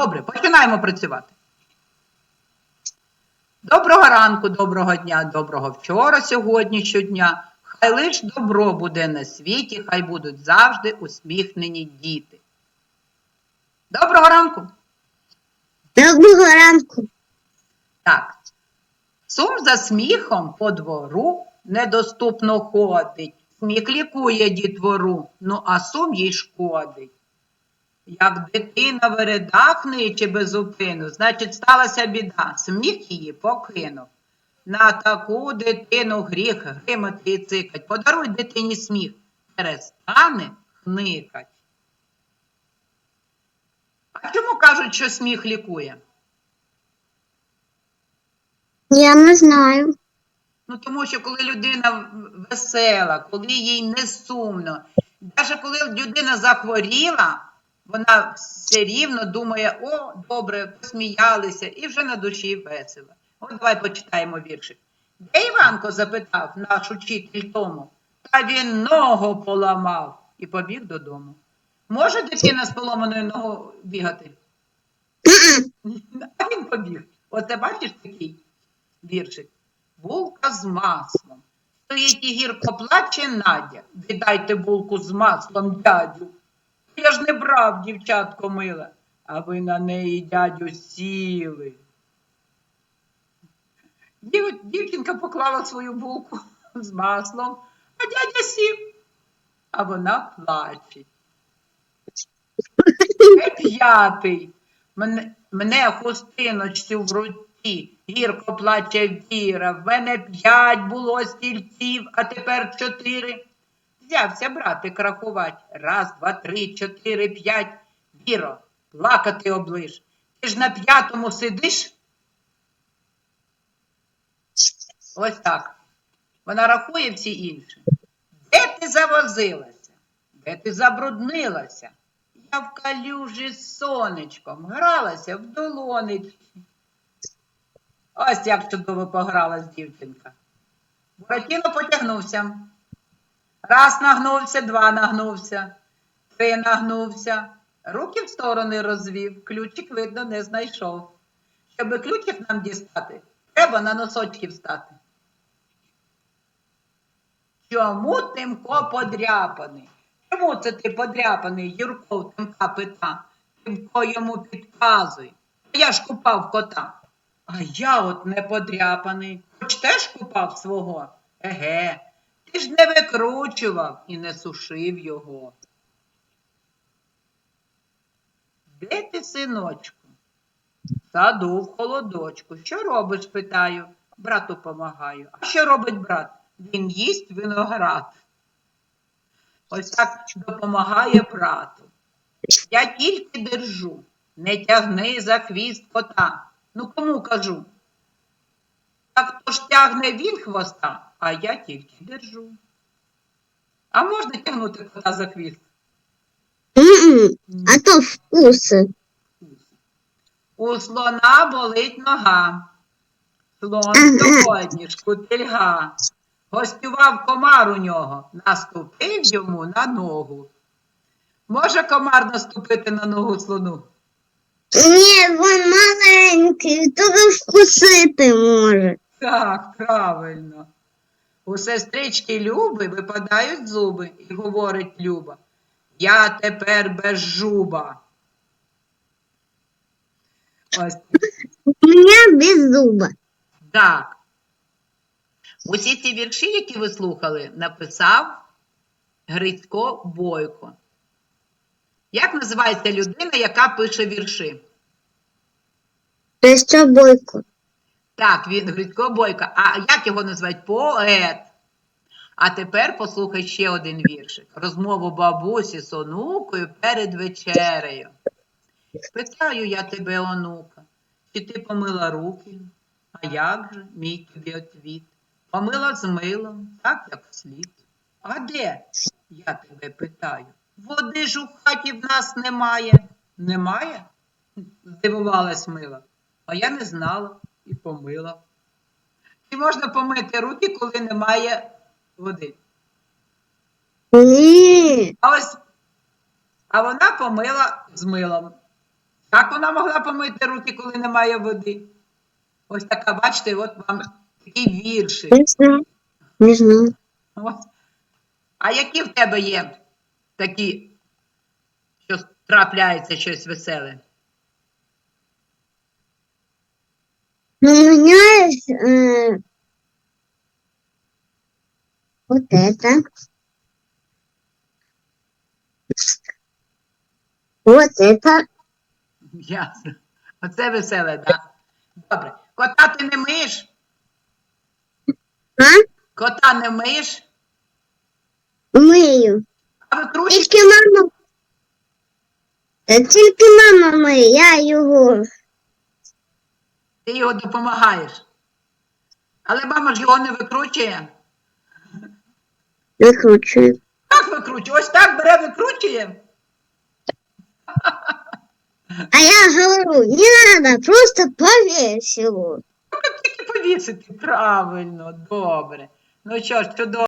Добре, починаємо працювати. Доброго ранку, доброго дня, доброго вчора, сьогодні щодня. Хай лиш добро буде на світі, хай будуть завжди усміхнені діти. Доброго ранку! Доброго ранку. Так. Сум за сміхом по двору недоступно ходить. Сміх лікує дітвору, ну а сум їй шкодить. Як дитина вередах ниче безупину, значить сталася біда, сміх її покинув. На таку дитину гріх гримати і цикать. Подаруй дитині сміх, перестане хникать. А чому кажуть, що сміх лікує? Я не знаю. Ну, тому що коли людина весела, коли їй не сумно, навіть коли людина захворіла, вона все рівно думає, о, добре, посміялися, і вже на душі весело. От давай почитаємо віршик. Де Іванко запитав наш учитель тому, та він ногу поламав і побіг додому. Може дитина з поломаною ногою бігати? А він побіг. Оце бачиш такий віршик. Булка з маслом. Стоїть і гірко плаче Надя. Віддайте булку з маслом, дядю. Я ж не брав, дівчатко мила, а ви на неї, дядю, сіли. Дів- Дівчинка поклала свою булку з маслом, а дядя сів, а вона плаче. П'ятий. Мене, мене хустиночці в руці, гірко плаче віра. В мене п'ять було стільців, а тепер чотири. Взявся братик рахувати. Раз, два, три, чотири, п'ять. Віро, плакати облиш. Ти ж на п'ятому сидиш? Ось так. Вона рахує всі інші. Де ти завозилася? Де ти забруднилася? Я в калюжі з сонечком гралася в долонечки. Ось як чудово погралась дівчинка. Буратіно потягнувся. Раз нагнувся, два нагнувся, три нагнувся, руки в сторони розвів, ключик, видно, не знайшов. Щоби ключик нам дістати, треба на носочки встати. Чому Тимко подряпаний? Чому це ти подряпаний? Юрко в Тимка пита. Тимко йому підказує. Я ж купав кота. А я от не подряпаний. Хоч теж купав свого? Еге, ти ж не викручував і не сушив його. Де ти, синочку? Саду в холодочку. Що робиш? питаю. Брату помагаю. А що робить брат? Він їсть виноград. Ось так допомагає брату. Я тільки держу, не тягни за хвіст кота. Ну кому кажу? Так то ж тягне він хвоста, а я тільки держу. А можна тягнути кота за хвіст? А то вкуси. У слона болить нога. Слон сьогодні шкутильга. Гостював комар у нього, наступив йому на ногу. Може комар наступити на ногу слону? Ні, він маленький, то вкусити може. Так, правильно. У сестрички Люби випадають зуби і говорить Люба. Я тепер без жуба. Ось У мене без зуба. так. Усі ці вірші, які ви слухали, написав Грицько Бойко. Як називається людина, яка пише вірші? Що бойко. Так, він Грицько Бойко. А як його називають? Поет. А тепер послухай ще один віршик. Розмову бабусі з онукою перед вечерею. Питаю я тебе, онука, чи ти помила руки? А як же, мій тобі отвіт? Помила з милом, так як слід. А де? Я тебе питаю. Води ж у хаті в нас немає. Немає? Здивувалась мила. А я не знала і помила. Чи можна помити руки, коли немає води? Ні. А ось, а вона помила з милом. Як вона могла помити руки, коли немає води? Ось така, бачите, от вам такий віршик. Не знаю. Не знаю. Ось. А які в тебе є такі, що трапляється щось веселе? Ну, у меня есть э, вот это. Вот это. Ясно. Оце веселе, так? Добре. Кота ти не миєш? А? Кота не миєш? Мию. А викручуєш? Тільки мама. Та Тільки мама миє, я його. Ти його допомагаєш. Але мама ж його не викручує. Викручую. Так викручує. Ось так бере, викручує. А я говорю, не надо, просто повесь его. Тільки повісити. Правильно, добре. Ну що ж, чудово.